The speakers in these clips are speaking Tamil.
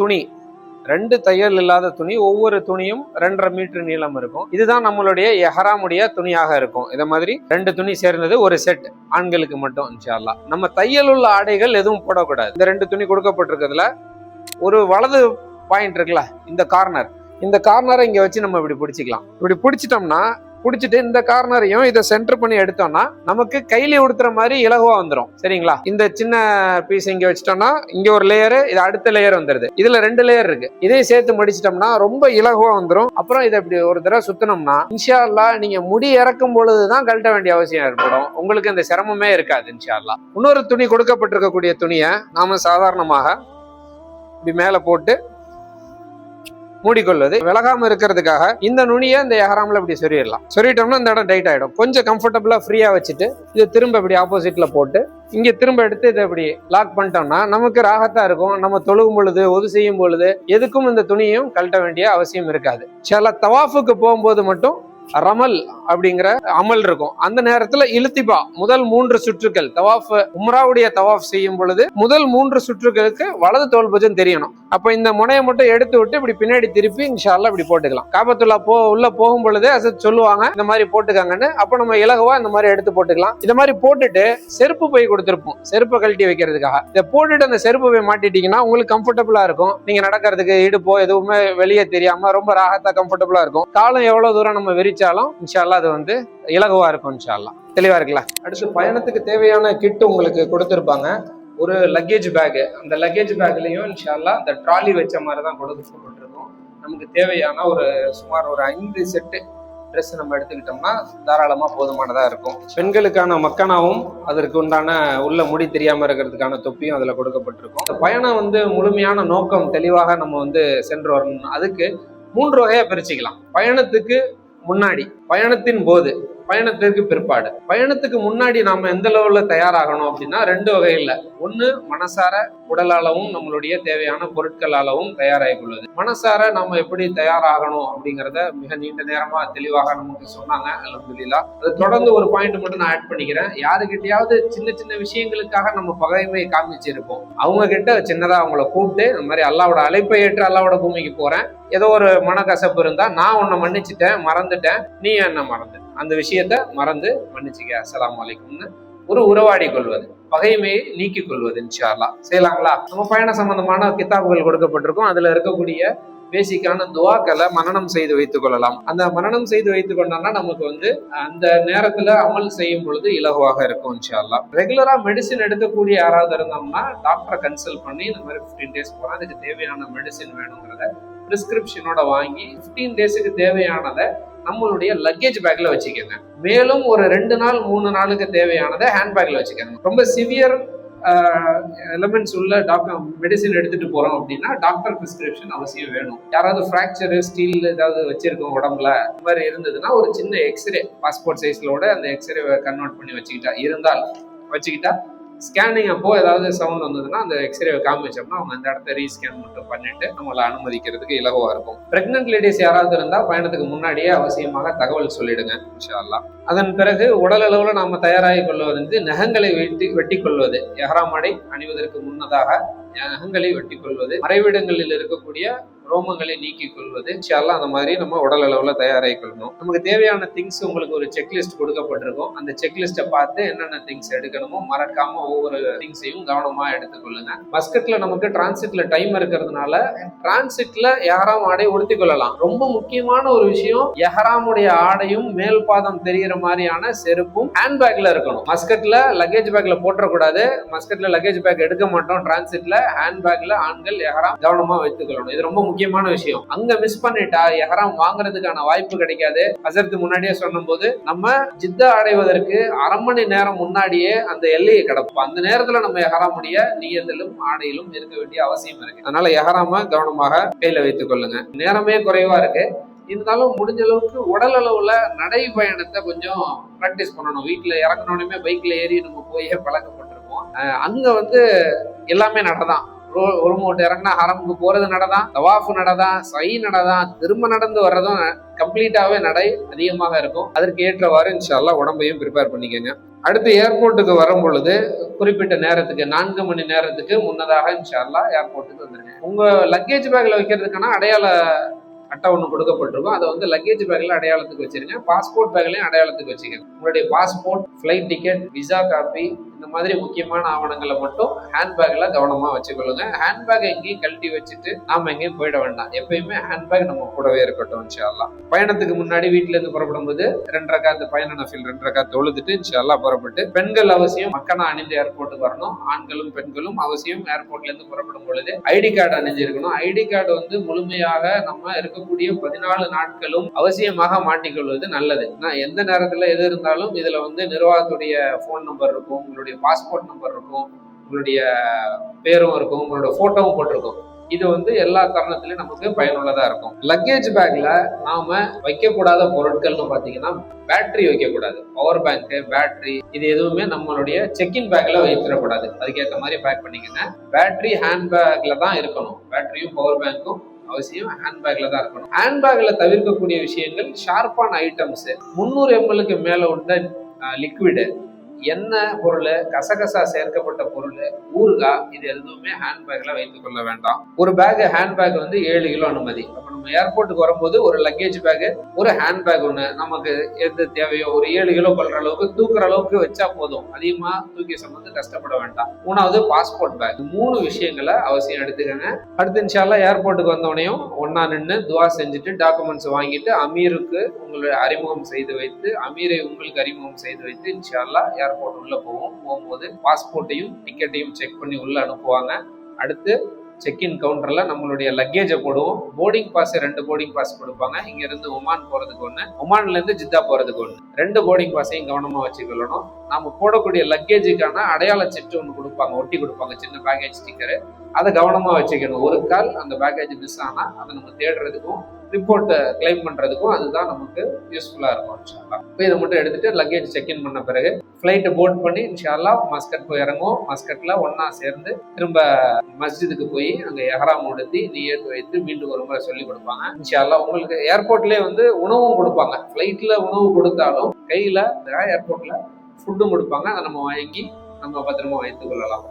துணி ரெண்டு தையல் இல்லாத துணி ஒவ்வொரு துணியும் ரெண்டரை மீட்டர் நீளம் இருக்கும். இதுதான் நம்மளுடைய எஹராமுடைய துணியாக இருக்கும். இதை மாதிரி ரெண்டு துணி சேர்ந்தது ஒரு செட் ஆண்களுக்கு மட்டும் இன்ஷால்லா நம்ம தையல் உள்ள ஆடைகள் எதுவும் போடக்கூடாது. இந்த ரெண்டு துணி கொடுக்கப்பட்டிருக்கிறதுல ஒரு வலது பாயிண்ட் இருக்குல்ல இந்த கார்னர் இந்த கார்னரை இங்கே வச்சு நம்ம இப்படி பிடிச்சிக்கலாம். இப்படி பிடிச்சிட்டோம்னா பிடிச்சிட்டு இந்த கார்னரையும் இதை சென்டர் பண்ணி எடுத்தோம்னா நமக்கு கையில உடுத்துற மாதிரி இலகுவா வந்துடும் சரிங்களா? இந்த சின்ன பீஸ் இங்க வச்சிட்டோம்னா இங்க ஒரு லேயரு இது அடுத்த லேயர் வந்துருது. இதுல ரெண்டு லேயர் இருக்கு. இதையும் சேர்த்து முடிச்சிட்டோம்னா ரொம்ப இலகுவா வந்துடும் அப்புறம் இதை இப்படி ஒரு தடவை சுத்தணும்னா இன்ஷியால்லா நீங்க முடி இறக்கும் பொழுதுதான் கழட்ட வேண்டிய அவசியம் ஏற்படும். உங்களுக்கு இந்த சிரமமே இருக்காது இன்ஷா இன்னொரு துணி கொடுக்கப்பட்டிருக்கக்கூடிய துணியை நாம சாதாரணமாக இப்படி மேலே போட்டு மூடிக்கொள்வது. விலகாம இருக்கிறதுக்காக இந்த நுனியை இந்த எஹராமில் இப்படி சொல்லிடலாம் சொல்லிட்டோம்னா இந்த இடம் டைட் ஆகிடும் கொஞ்சம் கம்ஃபர்டபுளாக ஃப்ரீயாக வச்சுட்டு இதை திரும்ப இப்படி ஆப்போசிட்டில் போட்டு இங்கே திரும்ப எடுத்து இதை இப்படி லாக் பண்ணிட்டோம்னா நமக்கு ராகத்தா இருக்கும். நம்ம தொழுகும் பொழுது ஒது செய்யும் பொழுது எதுக்கும் இந்த துணியும் கழட்ட வேண்டிய அவசியம் இருக்காது. சில தவாஃபுக்கு போகும்போது மட்டும் ரமல் அப்படிங்கிற அமல் இருக்கும். அந்த நேரத்துல இழுத்திபா முதல் மூன்று சுற்றுக்கள் தவாஃப் உம்ராவுடைய தவாஃப் செய்யும் பொழுது முதல் மூன்று சுற்றுகளுக்கு வலது தோல் பூஜம் தெரியணும். அப்ப இந்த முனையை மட்டும் எடுத்து விட்டு இப்படி பின்னாடி திருப்பி இன்ஷால்லா இப்படி போட்டுக்கலாம். காபத்துல்லா போ உள்ள போகும் பொழுது அசத் சொல்லுவாங்க இந்த மாதிரி போட்டுக்காங்கன்னு. அப்ப நம்ம இலகுவா இந்த மாதிரி எடுத்து போட்டுக்கலாம். இந்த மாதிரி போட்டுட்டு செருப்பு போய் கொடுத்துருப்போம். செருப்பை கழட்டி வைக்கிறதுக்காக. இதை போட்டுட்டு அந்த செருப்பு போய் மாட்டிட்டீங்கன்னா உங்களுக்கு கம்ஃபர்டபுளா இருக்கும். நீங்க நடக்கிறதுக்கு இடுப்போ எதுவுமே வெளியே தெரியாம ரொம்ப ராகத்தா கம்ஃபர்டபுளா இருக்கும். காலம் எவ்வளவு தூரம் நம்ம விரிச்சாலும் இன்ஷால்லா அது வந்து இலகுவா இருக்கும் இன்ஷால்லா தெளிவா இருக்குல்ல? அடுத்து பயணத்துக்கு தேவையான கிட் உங்களுக்கு கொடுத்துருப்பாங்க. ஒரு லக்கேஜ் பேகு அந்த லக்கேஜ் பேக்லேயும் இன்ஷால்லா அந்த ட்ராலி வச்ச மாதிரி தான் கொடுக்கப்பட்டிருக்கும் நமக்கு தேவையான ஒரு சுமார் ஒரு ஐந்து செட்டு ட்ரெஸ் நம்ம எடுத்துக்கிட்டோம்னா தாராளமாக போதுமானதாக இருக்கும். பெண்களுக்கான மக்கனாவும் அதற்கு உண்டான உள்ள முடி தெரியாமல் இருக்கிறதுக்கான தொப்பியும் அதில் கொடுக்கப்பட்டிருக்கும். இந்த பயணம் வந்து முழுமையான நோக்கம் தெளிவாக நம்ம வந்து சென்று வரணும். அதுக்கு மூன்று வகையாக பிரிச்சுக்கலாம். பயணத்துக்கு முன்னாடி பயணத்தின் போது பயணத்திற்கு பிற்பாடு. பயணத்துக்கு முன்னாடி நாம எந்த லெவல்ல தயாராகணும் அப்படின்னா ரெண்டு வகையில ஒண்ணு மனசார உடலாலவும் நம்மளுடைய தேவையான பொருட்களாலவும் தயாராகி கொள்வது. மனசார நம்ம எப்படி தயாராகணும் அப்படிங்கிறத மிக நீண்ட நேரமா தெளிவாக நமக்கு சொன்னாங்க அலமதுல்லா அது தொடர்ந்து ஒரு பாயிண்ட் மட்டும் நான் ஆட் பண்ணிக்கிறேன். யாருக்கிட்டையாவது சின்ன சின்ன விஷயங்களுக்காக நம்ம பகைமையை காமிச்சிருப்போம் அவங்க கிட்ட சின்னதா அவங்கள கூப்பிட்டு இந்த மாதிரி அல்லாவோட அழைப்பை ஏற்று அல்லாவோட பூமிக்கு போறேன். ஏதோ ஒரு மனக்கசப்பு இருந்தா நான் உன்னை மன்னிச்சிட்டேன் மறந்துட்டேன். நீ என்ன மறந்து. அந்த விஷயத்த மறந்து மன்னிச்சுக்க. அஸ்லாம் வலைக்கும்னு ஒரு உறவாடி கொள்வது பகைமையை நீக்கிக் கொள்வது இன்ஷால்லா செய்யலாங்களா? நம்ம பயண சம்பந்தமான கித்தாபுகள் கொடுக்கப்பட்டிருக்கும். அதுல இருக்கக்கூடிய பேசிக்கான துவாக்களை மனனம் செய்து வைத்துக் கொள்ளலாம். அந்த மரணம் செய்து வைத்துக் கொண்டோம்னா நமக்கு வந்து அந்த நேரத்துல அமல் செய்யும் பொழுது இலகுவாக இருக்கும் இன்ஷால்லா ரெகுலரா மெடிசின் எடுக்கக்கூடிய யாராவது இருந்தோம்னா டாக்டரை கன்சல்ட் பண்ணி இந்த மாதிரி ஃபிஃப்டீன் டேஸ் போனா அதுக்கு தேவையான மெடிசின் வேணுங்கிறத பிரிஸ்கிரிப்ஷனோட வாங்கி ஃபிஃப்டீன் டேஸுக்கு தேவையானதை நம்மளுடைய லக்கேஜ் பேக்ல வச்சுக்கோங்க. மேலும் ஒரு ரெண்டு நாள் மூணு நாளுக்கு தேவையானதை ஹேண்ட்பேக்ல வச்சுக்கோங்க. ரொம்ப சிவியர் எலமெண்ட்ஸ் உள்ள டாக்டர் மெடிசின் எடுத்துட்டு போறோம் அப்படின்னா டாக்டர் பிரிஸ்கிரிப்ஷன் அவசியம் வேணும். யாராவது ஃப்ராக்சரு ஸ்டீல் ஏதாவது வச்சிருக்கோம் உடம்புல இந்த மாதிரி இருந்ததுன்னா ஒரு சின்ன எக்ஸ்ரே பாஸ்போர்ட் சைஸ்லோட அந்த எக்ஸ்ரே கன்வெர்ட் பண்ணி வச்சுக்கிட்டா இருந்தால் வச்சுக்கிட்டா ஸ்கேனிங் அப்போ ஏதாவது சவுண்ட் வந்ததுன்னா அந்த எக்ஸ்ரே காமிச்சோம்னா அவங்க அந்த இடத்த ரீஸ்கேன் மட்டும் பண்ணிட்டு நம்மளை அனுமதிக்கிறதுக்கு இலகுவா இருக்கும். பிரெக்னென்ட் லேடிஸ் யாராவது இருந்தால் பயணத்துக்கு முன்னாடியே அவசியமாக தகவல் சொல்லிடுங்க இன்ஷா அல்லாஹ் அதன் பிறகு உடல் அளவில் நாம தயாராகி கொள்வது வந்து நகங்களை வெட்டி வெட்டி கொள்வது. எஹராமடை அணிவதற்கு முன்னதாக நகங்களை வெட்டி கொள்வது. மறைவிடங்களில் இருக்கக்கூடிய ரோமங்களை நீக்கிக் கொள்வது. இன்ஷால்லா அந்த மாதிரி நம்ம உடல் அளவில் தயாராகி கொள்ளணும் நமக்கு தேவையான திங்ஸ் உங்களுக்கு ஒரு செக்லிஸ்ட் கொடுக்கப்பட்டிருக்கும். அந்த செக்லிஸ்ட்டை பார்த்து என்னென்ன திங்ஸ் எடுக்கணுமோ மறக்காம ஒவ்வொரு திங்ஸையும் கவனமா எடுத்துக்கொள்ளுங்க. மஸ்கட்ல நமக்கு டிரான்சிட்ல டைம் இருக்கிறதுனால டிரான்சிட்ல எஹராம் ஆடை உடுத்தி கொள்ளலாம் ரொம்ப முக்கியமான ஒரு விஷயம் எஹராமுடைய ஆடையும் மேல் பாதம் தெரிகிற மாதிரியான செருப்பும் ஹேண்ட் பேக்ல இருக்கணும். மஸ்கட்ல லக்கேஜ் பேக்ல போட்டக்கூடாது மஸ்கட்ல லக்கேஜ் பேக் எடுக்க மாட்டோம். டிரான்சிட்ல ஹேண்ட்பேக்ல ஆண்கள் எஹராம் கவனமா வைத்துக் கொள்ளணும் இது ரொம்ப முக்கியம். முக்கியமான விஷயம். அங்க மிஸ் பண்ணிட்டா எஹராம் வாங்குறதுக்கான வாய்ப்பு கிடைக்காது. அசர்த்து முன்னாடியே சொன்னபோது நம்ம ஜித்தா அடைவதற்கு அரை மணி நேரம் முன்னாடியே அந்த எல்லையை கிடப்போம். அந்த நேரத்துல நம்ம எஹராமுடைய நீயத்திலும் ஆடையிலும் இருக்க வேண்டிய அவசியம் இருக்கு. அதனால எஹராம கவனமாக கையில வைத்துக் கொள்ளுங்க. நேரமே குறைவா இருக்கு. இருந்தாலும் முடிஞ்ச அளவுக்கு உடல் அளவுல நடை பயணத்தை கொஞ்சம் ப்ராக்டிஸ் பண்ணணும். வீட்டுல இறங்கினோடனே பைக்ல ஏறி நம்ம போய் பழக்கப்பட்டிருப்போம். அங்க வந்து எல்லாமே நடதான் ஒரு மூட்டை இறங்கினா ஹரமுக்கு போறது நடதான் தவாஃபு நடதான் சை நடதான் திரும்ப நடந்து வர்றதும் கம்ப்ளீட்டாவே நடை அதிகமாக இருக்கும். அதற்கு ஏற்றவாறு இன்ஷால்லா உடம்பையும் ப்ரிப்பேர் பண்ணிக்கோங்க. அடுத்து ஏர்போர்ட்டுக்கு வரும் பொழுது குறிப்பிட்ட நேரத்துக்கு நான்கு மணி நேரத்துக்கு முன்னதாக இன்ஷால்லா ஏர்போர்ட்டுக்கு வந்துருங்க. உங்க லக்கேஜ் பேக்ல வைக்கிறதுக்கான அடையாள அட்டை ஒன்று கொடுக்கப்பட்டிருக்கும். அதை வந்து லக்கேஜ் பேக்ல அடையாளத்துக்கு வச்சிருங்க. பாஸ்போர்ட் பேக்லையும் அடையாளத்துக்கு வச்சுக்கங்க. உங்களுடைய passport flight ticket visa copy இந்த மாதிரி முக்கியமான ஆவணங்களை மட்டும் ஹேண்ட்பேக்ல கவனமா வச்சுக்கொள்ளுங்க. ஹேண்ட்பேக் எங்கேயும் கழட்டி வச்சுட்டு நாம எங்கேயும் போயிட வேண்டாம். எப்பயுமே ஹேண்ட்பேக் நம்ம கூடவே இருக்கட்டும் இன்ஷால்லா பயணத்துக்கு முன்னாடி வீட்டுல இருந்து புறப்படும் போது ரெண்டரை காத்து பயண நஃபில் ரெண்டரை காத்து தொழுதுட்டு இன்ஷால்லா புறப்பட்டு. பெண்கள் அவசியம் மக்கனா அணிந்து ஏர்போர்ட்டுக்கு வரணும். ஆண்களும் பெண்களும் அவசியம் ஏர்போர்ட்ல இருந்து புறப்படும் பொழுது ஐடி கார்டு அணிஞ்சிருக்கணும். ஐடி கார்டு வந்து முழுமையாக நம்ம இருக்கக்கூடிய பதினாலு நாட்களும் அவசியமாக மாட்டிக்கொள்வது நல்லது. நான் எந்த நேரத்துல எது இருந்தாலும் இதுல வந்து நிர்வாகத்துடைய ஃபோன் நம்பர் இருக்கும் உங்களுடைய பாஸ்போர்ட் நம்பர் இருக்கும் உங்களுடைய பேரும் இருக்கும் உங்களோட ஃபோட்டோவும் போட்டிருக்கும். இது வந்து எல்லா தருணத்திலயும் நமக்கு பயனுள்ளதாக இருக்கும். லக்கேஜ் பேக்கில் நாம் வைக்கக்கூடாத பொருட்கள்னு பார்த்தீங்கன்னா பேட்டரி வைக்கக்கூடாது. பவர் பேங்க்கு பேட்டரி இது எதுவுமே நம்மளுடைய செக்கின் பேக்கில் வைத்திடக்கூடாது. அதுக்கேற்ற மாதிரி பேக் பண்ணிக்கங்க. பேட்டரி ஹேண்ட் பேக்கில் தான் இருக்கணும். பேட்டரியும் பவர் பேங்க்கும் அவசியம் ஹேண்ட்பேக்ல தான் இருக்கணும். ஹேண்ட்பேக்ல தவிர்க்கக்கூடிய விஷயங்கள் ஷார்ப்பான ஐட்டம்ஸ் முந்நூறு எம்எல்க்கு மேல உள்ள லிக்விடு எண்ணெய் பொருள்? கசகசா சேர்க்கப்பட்ட பொருள் ஊறுகாய் இது எதுவுமே ஹேண்ட்பேக்ல வைத்துக் கொள்ள வேண்டாம். ஒரு பேக் ஹேண்ட்பேக் வந்து ஏழு கிலோ அனுமதி. அப்ப நம்ம ஏர்போர்ட்டுக்கு வரும்போது ஒரு லக்கேஜ் பேக் ஒரு ஹேண்ட்பேக் ஒன்று நமக்கு எது தேவையோ ஒரு ஏழு கிலோ கொள்ற அளவுக்கு தூக்குற அளவுக்கு வச்சா போதும். அதிகமா தூக்கி சம்மந்து கஷ்டப்பட வேண்டாம். மூணாவது பாஸ்போர்ட் பேக் மூணு விஷயங்களை அவசியம் எடுத்துக்கங்க. அடுத்து இன்ஷால்லா ஏர்போர்ட்டுக்கு வந்தோடனையும் ஒன்னா நின்று துவா செஞ்சுட்டு டாக்குமெண்ட்ஸ் வாங்கிட்டு அமீருக்கு உங்களை அறிமுகம் செய்து வைத்து அமீரை உங்களுக்கு அறிமுகம் செய்து வைத்து இன்ஷால்லா ஏர்போர்ட் உள்ளே போவோம் போகும்போது பாஸ்போர்ட்டையும் டிக்கெட்டையும் செக் பண்ணி உள்ளே அனுப்புவாங்க. அடுத்து செக்இன் கவுண்டரில் நம்மளுடைய லக்கேஜை போடுவோம். போர்டிங் பாஸ் ரெண்டு போர்டிங் பாஸ் கொடுப்பாங்க. இங்கேருந்து ஒமான் போகிறதுக்கு ஒன்று ஒமான்லேருந்து ஜித்தா போகிறதுக்கு ஒன்று ரெண்டு போர்டிங் பாஸையும் கவனமாக வச்சுக்கொள்ளணும். நம்ம போடக்கூடிய லக்கேஜுக்கான அடையாள சிட்டு ஒன்று கொடுப்பாங்க. ஒட்டி கொடுப்பாங்க. சின்ன பேக்கேஜ் ஸ்டிக்கரு அதை கவனமாக வச்சுக்கணும். ஒரு கால் அந்த பேக்கேஜ் மிஸ் ஆனால் அதை நம்ம தேடுறதுக்கும் ரிப்போர்ட்டை கிளைம் பண்ணுறதுக்கும் அதுதான் நமக்கு யூஸ்ஃபுல்லாக இருக்கும் இன்ஷால்லா இப்போ இதை மட்டும் எடுத்துட்டு லக்கேஜ் செக்இன் பண்ண பிறகு ஃப்ளைட்டை போர்ட் பண்ணி இன்ஷால்லா மஸ்கட் போய் இறங்குவோம். மஸ்கட்டில் ஒன்றா சேர்ந்து திரும்ப மஸ்ஜிதுக்கு போய் அங்கே எஹராம் உடுத்தி நீயத்து வைத்து மீண்டும் ஒரு முறை சொல்லி கொடுப்பாங்க. இன்ஷால்லா உங்களுக்கு ஏர்போர்ட்லேயே வந்து உணவும் கொடுப்பாங்க. ஃப்ளைட்டில் உணவு கொடுத்தாலும் கையில் ஏர்போர்ட்டில் ஃபுட்டும் கொடுப்பாங்க. அதை நம்ம வாங்கி நம்ம பத்திரமா வைத்துக் கொள்ளலாம்.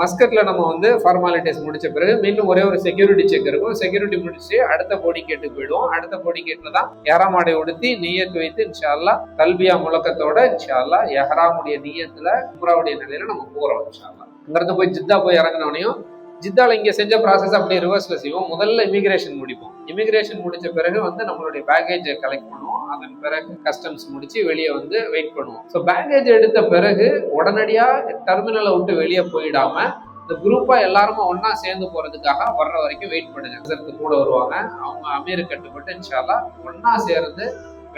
மஸ்கட்ல நம்ம வந்து ஃபார்மாலிட்டிஸ் முடிச்ச பிறகு மீண்டும் ஒரே ஒரு செக்யூரிட்டி செக் இருக்கும். செக்யூரிட்டி முடிச்சு அடுத்த போடி கேட்டுக்கு போயிடுவோம். அடுத்த போடி கேட்ல தான் எஹராமாடை உடுத்தி நீயத்து வைத்து இன்ஷால்லா தல்பியா முழக்கத்தோட இன்ஷால்லா எஹராமுடைய நீயத்துல உம்ராவுடைய நிலையில நம்ம போறோம் இன்ஷால்லா அங்கிருந்து போய் ஜித்தா போய் இறங்கினோனையும் ஜித்தால இங்க செஞ்ச ப்ராசஸ் அப்படியே ரிவர்ஸ்ல செய்வோம். முதல்ல இமிகிரேஷன் முடிப்போம். இமிகிரேஷன் முடிச்ச பிறகு வந்து நம்மளுடைய பேக்கேஜை கலெக்ட் பண்ணுவோம். அதன் பிறகு கஸ்டம்ஸ் முடிச்சு வெளியே வந்து வெயிட் பண்ணுவோம். ஸோ பேக்கேஜ் எடுத்த பிறகு உடனடியா டெர்மினலை விட்டு வெளியே போயிடாம இந்த குரூப்பா எல்லாருமே ஒன்னா சேர்ந்து போறதுக்காக வர்ற வரைக்கும் வெயிட் பண்ணுங்க. அதற்கு கூட வருவாங்க. அவங்க அமீர் கட்டுப்பட்டு இன்ஷால்லா ஒன்னா சேர்ந்து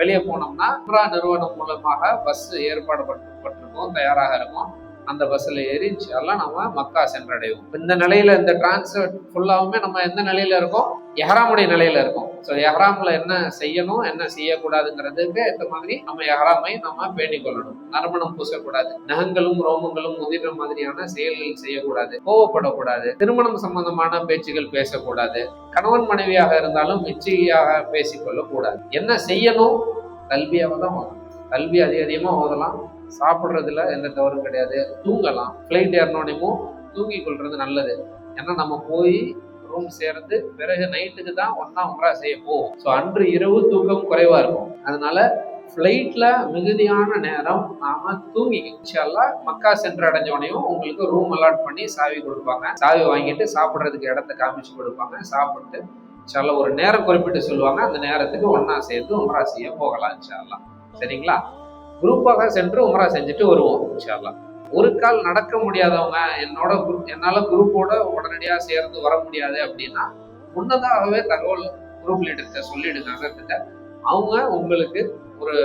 வெளியே போனோம்னா நிறுவனம் மூலமாக பஸ் ஏற்பாடு பண்ணப்பட்டிருக்கோம் தயாராக இருக்கும் அந்த பஸ்ஸில் ஏறி இன்ஷால்லாம் நம்ம மக்கா சென்றடைவோம். இந்த நிலையில இந்த டிரான்ஸ்போர்ட் ஃபுல்லாவுமே நம்ம எந்த நிலையில இருக்கோம்? எஹராமுடைய நிலையில இருக்கோம். ஸோ எஹராமில் என்ன செய்யணும் என்ன செய்யக்கூடாதுங்கிறதுக்கு இந்த மாதிரி நம்ம எஹராமை நம்ம பேணிக் கொள்ளணும். நறுமணம் பூசக்கூடாது. நகங்களும் ரோமங்களும் முதிர்ற மாதிரியான செயல்கள் செய்யக்கூடாது. கோவப்படக்கூடாது. திருமணம் சம்பந்தமான பேச்சுகள் பேசக்கூடாது. கணவன் மனைவியாக இருந்தாலும் மிச்சையாக பேசிக்கொள்ளக்கூடாது என்ன செய்யணும்? கல்வியாக தான் கல்வி அதிக அதிகமாக ஓதலாம். சாப்பிட்றதுல எந்த தவறும் கிடையாது. தூங்கலாம். ஃப்ளைட் ஏறினோடனையும் தூங்கி கொள்வது நல்லது. ஏன்னா நம்ம போய் ரூம் சேர்ந்து பிறகு நைட்டுக்கு தான் ஒன்றா உம்ரா செய்ய போவோம் ஸோ அன்று இரவு தூக்கம் குறைவாக இருக்கும். அதனால ஃப்ளைட்டில் மிகுதியான நேரம் நாம தூங்கி மக்கா மக்கா சென்றடைஞ்சோடனையும் உங்களுக்கு ரூம் அலாட் பண்ணி சாவி கொடுப்பாங்க. சாவி வாங்கிட்டு சாப்பிட்றதுக்கு இடத்த காமிச்சு கொடுப்பாங்க. சாப்பிட்டு சில ஒரு நேரம் குறிப்பிட்டு சொல்லுவாங்க. அந்த நேரத்துக்கு ஒன்றா சேர்ந்து உமரா செய்ய போகலாம் சரிங்களா? குரூப்பாக சென்று உமரா செஞ்சுட்டு வருவோம் இன்ஷால்லா ஒரு கால் நடக்க முடியாதவங்க என்னோட குரூப் என்னால் குரூப்போட உடனடியாக சேர்ந்து வர முடியாது அப்படின்னா முன்னதாகவே தகவல் குரூப் லீடர்கிட்ட சொல்லிடுங்க அசர்கிட்ட அவங்க உங்களுக்கு ஒரு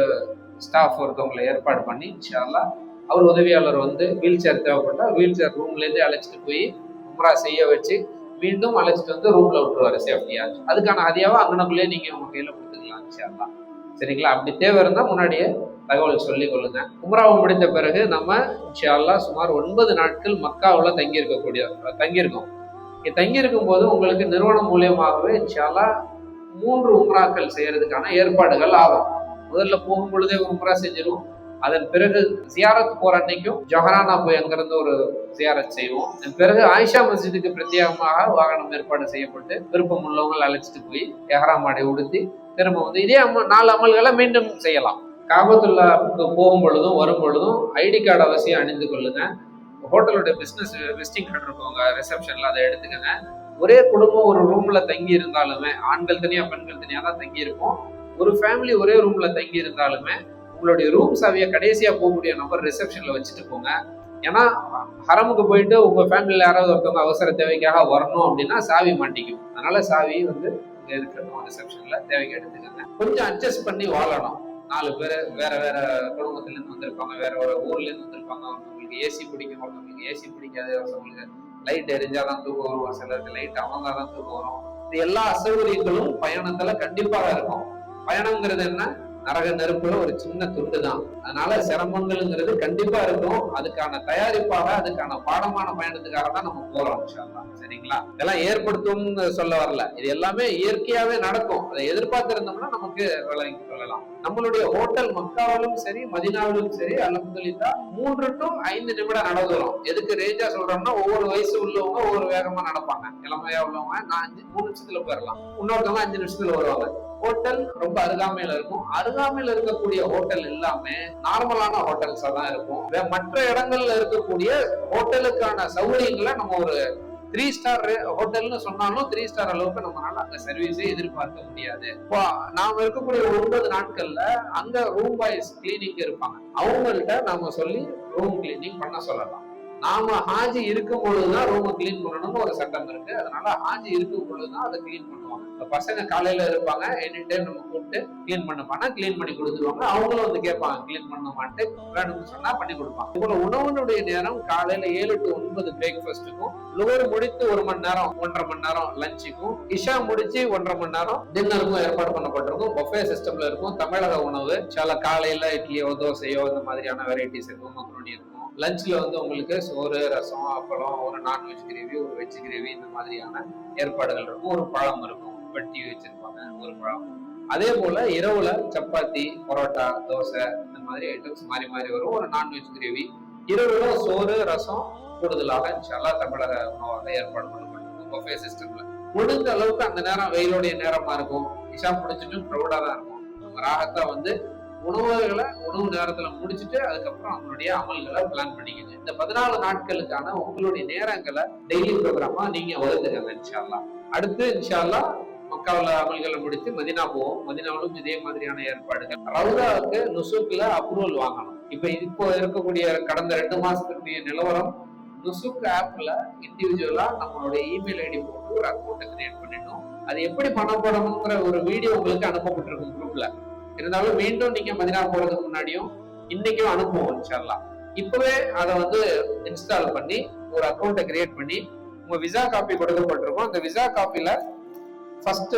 ஸ்டாஃப் ஒருத்தவங்களை ஏற்பாடு பண்ணி இன்ஷால்லா அவர் உதவியாளர் வந்து வீல் சேர் தேவைப்பட்டால் வீல் சேர் ரூம்லேருந்து அழைச்சிட்டு போய் உம்ரா செய்ய வச்சு மீண்டும் அழைச்சிட்டு வந்து ரூம்ல விட்டுருவாரு சேஃப்டியா. அதுக்கான அதியாவை அங்கனக்குள்ளேயே நீங்க உங்க கையில கொடுத்துக்கலாம் இன்ஷால்லா சரிங்களா? அப்படி தேவை இருந்தால் முன்னாடியே தகவல் சொல்லி கொள்ளுங்க. உம்ராவை முடிந்த பிறகு நம்ம இன்ஷால்லா சுமார் ஒன்பது நாட்கள் மக்காவில் தங்கியிருக்கக்கூடிய தங்கியிருக்கோம். இங்கே தங்கியிருக்கும் போது உங்களுக்கு நிறுவனம் மூலியமாகவே இன்ஷால்லா மூன்று உம்ராக்கள் செய்யறதுக்கான ஏற்பாடுகள் ஆகும். முதல்ல போகும் பொழுதே உம்ரா செஞ்சிருவோம். அதன் பிறகு சியாரத் போற அன்னைக்கும் ஜொஹரானா போய் அங்கிருந்து ஒரு சியாரத் செய்வோம். அதன் பிறகு ஆயிஷா மஸ்ஜிதுக்கு பிரத்யேகமாக வாகனம் ஏற்பாடு செய்யப்பட்டு விருப்பம் உள்ளவங்க அழைச்சிட்டு போய் எஹராம் ஆடை உடுத்தி திரும்ப வந்து இதே அம்ம நாலு அமல்களை மீண்டும் செய்யலாம். காபத்துல்லாவுக்கு போகும் பொழுதும் வரும் பொழுதும் ஐடி கார்டு அவசியம் அணிந்து கொள்ளுங்க. ஹோட்டலோட பிஸ்னஸ் விசிட்டிங் கார்டு இருக்கவங்க ரிசப்ஷன்ல அதை எடுத்துக்கங்க. ஒரே குடும்பம் ஒரு ரூம்ல தங்கி இருந்தாலுமே ஆண்கள் தனியா பெண்கள் தனியா தான் தங்கி இருப்போம். ஒரு ஃபேமிலி ஒரே ரூம்ல தங்கி இருந்தாலுமே உங்களுடைய ரூம் சாவியை கடைசியாக போகக்கூடிய நம்பர் ரிசப்ஷனில் வச்சுட்டு போங்க. ஏன்னா ஹரமுக்கு போயிட்டு உங்கள் ஃபேமிலியில் யாராவது ஒருத்தவங்க அவசர தேவைக்காக வரணும் அப்படின்னா சாவி மாட்டிக்கும். அதனால சாவி வந்து இங்கே இருக்கட்டும் ரிசப்ஷனில் தேவைக்கு எடுத்துக்கோங்க. கொஞ்சம் அட்ஜஸ்ட் பண்ணி வாழணும். நாலு பேர் வேற வேற குடும்பத்துலேருந்து வந்திருப்பாங்க. வேற ஒரு ஊர்லேருந்து வந்திருப்பாங்க. ஒருத்தவங்களுக்கு ஏசி பிடிக்கும். ஒருத்தவங்களுக்கு ஏசி பிடிக்காது. ஒருத்தவங்களுக்கு லைட் எரிஞ்சால் தான் தூக்கம் வரும். சிலருக்கு லைட் அவங்காதான் தூக்கம் வரும். இது எல்லா அசௌகரியங்களும் பயணத்தில் கண்டிப்பாக இருக்கும். பயணங்கிறது என்ன? நரக நெருப்புல ஒரு சின்ன துண்டு தான் அதனால சிரமங்கள்ங்கிறது கண்டிப்பா இருக்கும். அதுக்கான தயாரிப்பாக அதுக்கான பாடமான பயணத்துக்காக தான் நம்ம போறோம் சரிங்களா? இதெல்லாம் ஏற்படுத்தும்னு சொல்ல வரல. இது எல்லாமே இயற்கையாவே நடக்கும். அதை எதிர்பார்த்திருந்தோம்னா நமக்கு விளங்கி கொள்ளலாம். நம்மளுடைய ஹோட்டல் மக்காவிலும் சரி மதினாவிலும் சரி அலமதுல்லா மூன்று டு ஐந்து நிமிடம் நடந்துரும். எதுக்கு ரேஞ்சா சொல்றோம்னா ஒவ்வொரு வயசு உள்ளவங்க ஒவ்வொரு வேகமா நடப்பாங்க. இளமையா உள்ளவங்க நான் அஞ்சு மூணு நிமிஷத்துல போயிடலாம். இன்னொருத்தவங்க அஞ்சு நிமிஷத்துல வருவாங்க. ஹோட்டல் ரொம்ப அருகாமையில இருக்கும். அருகாமையில் இருக்கக்கூடிய ஹோட்டல் எல்லாமே நார்மலான ஹோட்டல்ஸா தான் இருக்கும். மற்ற இடங்கள்ல இருக்கக்கூடிய ஹோட்டலுக்கான சௌகரியங்களை நம்ம ஒரு த்ரீ ஸ்டார் ஹோட்டல்னு சொன்னாலும் த்ரீ ஸ்டார் அளவுக்கு நம்மளால அங்க சர்வீஸே எதிர்பார்க்க முடியாது. இப்போ நாம இருக்கக்கூடிய ஒன்பது நாட்கள்ல அங்க ரூம் பாய்ஸ் கிளீனிக் இருப்பாங்க. அவங்கள்ட்ட நாம சொல்லி ரூம் கிளீனிங் பண்ண சொல்லலாம். நாம ஹாஜி இருக்கும் பொழுதுதான் ரூமை கிளீன் பண்ணணும்னு ஒரு சட்டம் இருக்கு. அதனால ஹாஜி இருக்கும் பொழுதுதான் அதை கிளீன் பண்ணுவாங்க இப்ப பசங்க காலையில இருப்பாங்க எனி டைம் நம்ம கூப்பிட்டு கிளீன் பண்ண கிளீன் பண்ணி கொடுத்துருவாங்க. அவங்களும் வந்து கேட்பாங்க கிளீன் பண்ணமாட்டு வேணும்னு சொன்னா பண்ணி கொடுப்பாங்க. இப்போ உணவுனுடைய நேரம் காலையில ஏழு டு ஒன்பது பிரேக்ஃபாஸ்ட்டுக்கும் லுகர் முடித்து ஒரு மணி நேரம் ஒன்றரை மணி நேரம் லஞ்சுக்கும் இஷா முடிச்சு ஒன்றரை மணி நேரம் டின்னருக்கும் ஏற்பாடு பண்ணப்பட்டிருக்கும். பஃபே சிஸ்டம்ல இருக்கும். தமிழக உணவு சில காலையில இட்லியோ தோசையோ இந்த மாதிரியான வெரைட்டிஸ் இருக்கும் மக்ரோனி இருக்கும். லஞ்சில் வந்து உங்களுக்கு சோறு ரசம் அப்பளம் ஒரு நான்வெஜ் கிரேவி ஒரு வெஜ் கிரேவி இந்த மாதிரியான ஏற்பாடுகள் இருக்கும். ஒரு பழம் இருக்கும். வெட்டி வச்சிருப்பாங்க. ஒரு பழம். அதே போல இரவுல சப்பாத்தி பரோட்டா தோசை இந்த மாதிரி ஐட்டம்ஸ் மாறி மாறி வரும். ஒரு நான்வெஜ் கிரேவி இரவுல சோறு ரசம் கூடுதலாக இன்ஷால்லா தமிழக உணவாக ஏற்பாடு பண்ணப்பட்டிருக்கும் பஃபே சிஸ்டம்ல முடிஞ்ச அளவுக்கு அந்த நேரம் வெயிலுடைய நேரமா இருக்கும். இஷா முடிச்சிட்டு ப்ரௌடா தான் இருக்கும். ராகத்தா வந்து உணவுகளை உணவு நேரத்துல முடிச்சுட்டு அதுக்கப்புறம் அவங்களுடைய அமல்களை பிளான் பண்ணிக்கங்க. இந்த பதினாலு நாட்களுக்கான உங்களுடைய நேரங்களை டெய்லி ப்ரோக்ராமா நீங்க வகுத்துக்கங்க இன்ஷால்லா அடுத்து இன்ஷால்லா மக்காவில் அமல்களை முடித்து மதினா போவோம். மதினாவிலும் இதே மாதிரியான ஏற்பாடுகள். ரவுதாவுக்கு நுசுக்ல அப்ரூவல் வாங்கணும். இப்போ இப்போ இருக்கக்கூடிய கடந்த ரெண்டு மாசத்துடைய நிலவரம் நுசுக் ஆப்ல இண்டிவிஜுவலா நம்மளுடைய இமெயில் ஐடி போட்டு ஒரு அக்கௌண்ட்டை கிரியேட் பண்ணிட்டோம் அது எப்படி பண்ணப்படணுங்கிற ஒரு வீடியோ உங்களுக்கு அனுப்பப்பட்டிருக்கும் குரூப்ல இருந்தாலும் மீண்டும் நீங்க மதினா போறதுக்கு முன்னாடியும் இன்னைக்கும் அனுப்புவோம் இன்ஷால்லா இப்பவே அதை வந்து இன்ஸ்டால் பண்ணி ஒரு அக்கௌண்ட்டை கிரியேட் பண்ணி உங்க விசா காப்பி கொடுக்கப்பட்டிருக்கும். அந்த விசா காப்பியில ஃபர்ஸ்ட்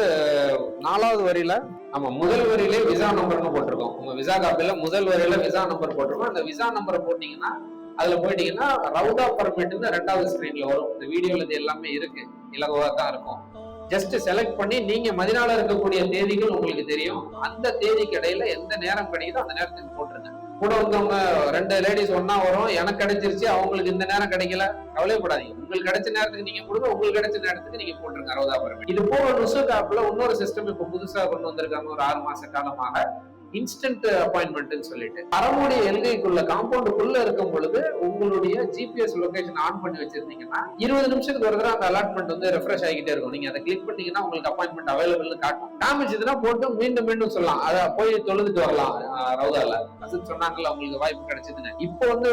நாலாவது வரியில நம்ம முதல் வரியிலே விசா நம்பர்னு போட்டிருக்கோம். உங்க விசா காப்பியில முதல் வரியில விசா நம்பர் போட்டிருக்கோம். அந்த விசா நம்பரை போட்டீங்கன்னா அதுல போயிட்டீங்கன்னா ரவுடா பர்மிட்னு ரெண்டாவது ஸ்கிரீன்ல வரும். இந்த வீடியோல இது எல்லாமே இருக்கு. இலகுவா தான் இருக்கும். ஜஸ்ட் செலக்ட் பண்ணி நீங்க மதினால இருக்கக்கூடிய தேதிகள் உங்களுக்கு தெரியும். அந்த தேதிக்கு இடையில எந்த நேரம் கிடைக்குதோ அந்த நேரத்துக்கு போட்டுருங்க. கூட வந்தவங்க ரெண்டு லேடிஸ் ஒன்னா வரும். எனக்கு கிடைச்சிருச்சு. அவங்களுக்கு இந்த நேரம் கிடைக்கல. கவலைப்படாதீங்க உங்களுக்கு கிடைச்ச நேரத்துக்கு நீங்க கொடுங்க. உங்களுக்கு கிடைச்ச நேரத்துக்கு நீங்க போட்டுருங்க அறுபதா இது போக நுசுக் ஆப்ல இன்னொரு சிஸ்டம் இப்ப புதுசா கொண்டு வந்திருக்காங்க. ஒரு ஆறு மாச காலமாக. இன்ஸ்டன்ட் அப்பாயின்மெண்ட்னு சொல்லிட்டு அறமுடைய எல்கைக்குள்ள காம்பவுண்டுக்குள்ள இருக்கும் பொழுது உங்களுடைய ஜிபிஎஸ் லொகேஷன் ஆன் பண்ணி வச்சிருந்தீங்கன்னா இருபது நிமிஷத்துக்கு ஒரு தடவை அந்த அலாட்மெண்ட் வந்து ரெஃப்ரெஷ் ஆகிட்டே இருக்கும். நீங்க அதை கிளிக் பண்ணீங்கன்னா உங்களுக்கு அப்பாயின்மெண்ட் அவைலபிள்னு காட்டும். காமிச்சதுன்னா போட்டு மீண்டும் மீண்டும் சொல்லலாம். அதை போய் தொழுதுட்டு வரலாம். ரவுதால. சொன்னாங்கல்ல உங்களுக்கு வாய்ப்பு கிடைச்சதுங்க இப்போ வந்து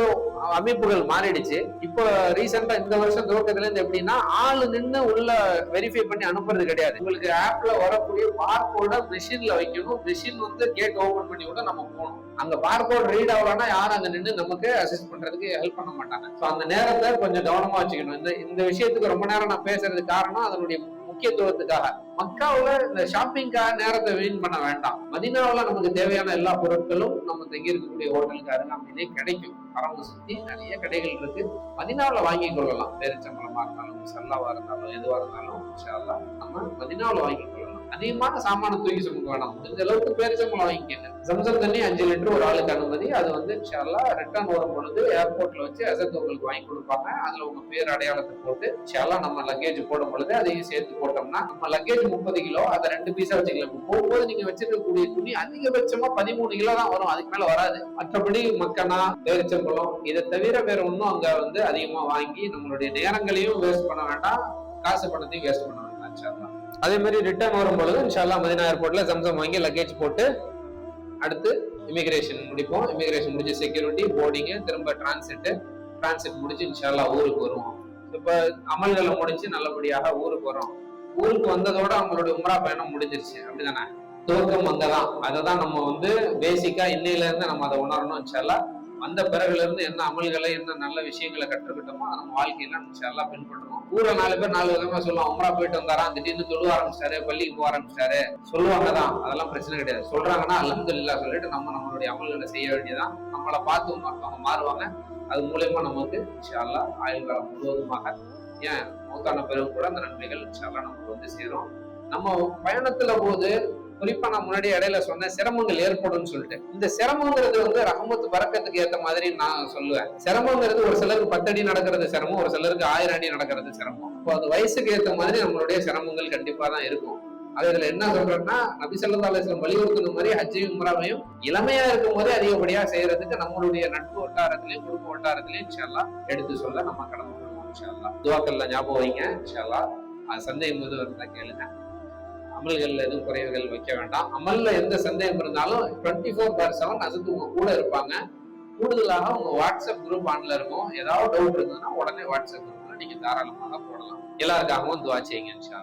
அமைப்புகள் மாறிடுச்சு. இப்போ ரீசெண்டா இந்த வருஷம் துவக்கத்துல இருந்து எப்படின்னா ஆளு நின்று உள்ள வெரிஃபை பண்ணி அனுப்புறது கிடையாது. உங்களுக்கு ஆப்ல வரக்கூடிய பார்கோட மெஷின்ல வைக்கணும். மெஷின் வந்து கேட் ஓபன் பண்ணி விட நம்ம போகணும். அங்க பார்கோட் ரீட் ஆகலன்னா யாரும் அங்க நின்று நமக்கு அசிஸ்ட் பண்றதுக்கு ஹெல்ப் பண்ண மாட்டாங்க. ஸோ அந்த நேரத்தை கொஞ்சம் கவனமா வச்சுக்கணும். இந்த இந்த விஷயத்துக்கு ரொம்ப நேரம் நான் பேசுறது காரணம் அதனுடைய முக்கியத்துவத்துக்காக. மக்காவுல இந்த ஷாப்பிங்காக நேரத்தை வீண் பண்ண வேண்டாம். மதினாவில் நமக்கு தேவையான எல்லா பொருட்களும் நம்ம தங்கி இருக்கக்கூடிய ஹோட்டலுக்கு அருகாமையிலே கிடைக்கும். அரம்பு சுத்தி நிறைய கடைகள் இருக்கு. மதினாவில் வாங்கி கொள்ளலாம். பேரிச்சம்பளமா இருந்தாலும் சல்லாவா இருந்தாலும் எதுவா இருந்தாலும் நம்ம மதினாவில் வாங்கி கொள்ளலாம். அதிகமான சாமான தூக்கி சுமக்க வேணாம். முடிஞ்ச அளவுக்கு பேரிச்சம்பளம் வாங்கிக்கங்க சம்சம் தண்ணி அஞ்சு லிட்டர் ஒரு ஆளுக்கு அனுமதி. அது வந்து இன்ஷால்லா ரிட்டர்ன் வரும் பொழுது ஏர்போர்ட்ல வச்சு அசத்து உங்களுக்கு வாங்கி கொடுப்பாங்க. அதுல உங்க பேர் அடையாளத்தை போட்டு இன்ஷால்லா நம்ம லக்கேஜ் போடும் பொழுது அதையும் சேர்த்து போட்டோம்னா நம்ம லக்கேஜ் முப்பது கிலோ அதை ரெண்டு பீஸா வச்சுக்கலாம் போகும்போது நீங்க வச்சிருக்கக்கூடிய துணி அதிகபட்சமா பதிமூணு கிலோ தான் வரும். அதுக்கு மேல வராது. மற்றபடி மக்கனா பேரிச்சம்பளம் இதை தவிர வேற ஒன்றும் அங்க வந்து அதிகமா வாங்கி நம்மளுடைய நேரங்களையும் வேஸ்ட் பண்ண வேண்டாம். காசு பணத்தையும் வேஸ்ட் பண்ண வேண்டாம் இன்ஷால்லா அதே மாதிரி ரிட்டர்ன் வரும் பொழுது இன்ஷால்லா மதினா ஏர்போர்ட்ல சம்சம் வாங்கி லக்கேஜ் போட்டு அடுத்து இமிகிரேஷன் முடிப்போம். இமிகிரேஷன் முடிஞ்சு செக்யூரிட்டி போர்டிங்கு திரும்ப டிரான்சிட் டிரான்சிட் முடிஞ்சு இன்ஷால்லா ஊருக்கு வருவோம். இப்போ அமல்களை முடிஞ்சு நல்லபடியாக ஊருக்கு வரோம் ஊருக்கு வந்ததோட அவங்களுடைய உம்ரா பயணம் முடிஞ்சிருச்சு. அப்படிதானே? துவக்கம் அங்கதான் அதை தான் நம்ம வந்து பேசிக்கா இன்னையில இருந்து நம்ம அதை உணரணும் இன்ஷால்லா வந்த பிறகுல இருந்து என்ன அமல்களை என்ன நல்ல விஷயங்களை கற்றுக்கிட்டோமோ அதை நம்ம வாழ்க்கையில இன்ஷால்லா பின்பற்றுவோம். ஊரை நாலு பேர் நாலு விதமா சொல்லுவோம் உம்ரா போயிட்டு வந்தாராம் திடீர்னு சொல்ல ஆரம்பிச்சாரு பள்ளிக்கு போக ஆரம்பிச்சாரு. சொல்லுவாங்க தான் அதெல்லாம் பிரச்சனை கிடையாது. சொல்றாங்கன்னா அல்ஹம்துலில்லாஹ் சொல்லிட்டு நம்ம நம்மளுடைய அமல்களை செய்ய வேண்டியதான் நம்மளை பார்த்து மற்றவங்க மாறுவாங்க. அது மூலயமா நமக்கு இன்ஷால்லா ஆயுள் காலம் முழுவதுமாக ஏன் மூத்தான பிறகு கூட அந்த நன்மைகள் இன்ஷால்லா நமக்கு வந்து சேரும். நம்ம பயணத்துல போது குறிப்பா நான் முன்னாடி இடையில சொன்னேன் சிரமங்கள் ஏற்படும்னு சொல்லிட்டு. இந்த சிரமங்கிறது வந்து ரஹமத்து பறக்கத்துக்கு ஏத்த மாதிரி நான் சொல்லுவேன். சிரமங்கிறது ஒரு சிலருக்கு பத்தடி நடக்கிறது சிரமம் ஒரு சிலருக்கு ஆயிரம் அடி நடக்கிறது சிரமம். இப்போ அது வயசுக்கு ஏத்த மாதிரி நம்மளுடைய சிரமங்கள் கண்டிப்பா தான் இருக்கும். அது இதுல என்ன சொல்றேன்னா நபி ஸல்லல்லாஹு அலைஹி வலியுறுத்தின மாதிரி ஹஜ்ஜையும் உம்ராவையும் இளமையா இருக்கும் போதே அதிகப்படியா செய்யறதுக்கு நம்மளுடைய நட்பு வட்டாரத்திலையும் குடும்ப வட்டாரத்திலையும் இன்ஷால்லா எடுத்து சொல்ல நம்ம கடமைப்படுவோம் இன்ஷால்லா துவாக்கல்ல ஞாபகம் வைங்க இன்ஷால்லா அது சந்தேகம் எதுவும் இருந்தா கேளுங்க. அமல்கள் எதுவும் குறைவுகள் வைக்க வேண்டாம். அமல்ல எந்த சந்தேகம் இருந்தாலும் டுவெண்ட்டி ஃபோர் பார் செவன் அதுக்கு உங்க கூட இருப்பாங்க. கூடுதலாக உங்க வாட்ஸ்அப் குரூப் ஆன்ல இருக்கும். ஏதாவது டவுட் இருந்ததுன்னா உடனே வாட்ஸ்அப் குரூப்ல நீங்க தாராளமாக போடலாம். எல்லாருக்காகவும் துவா செய்யுங்க இன்ஷா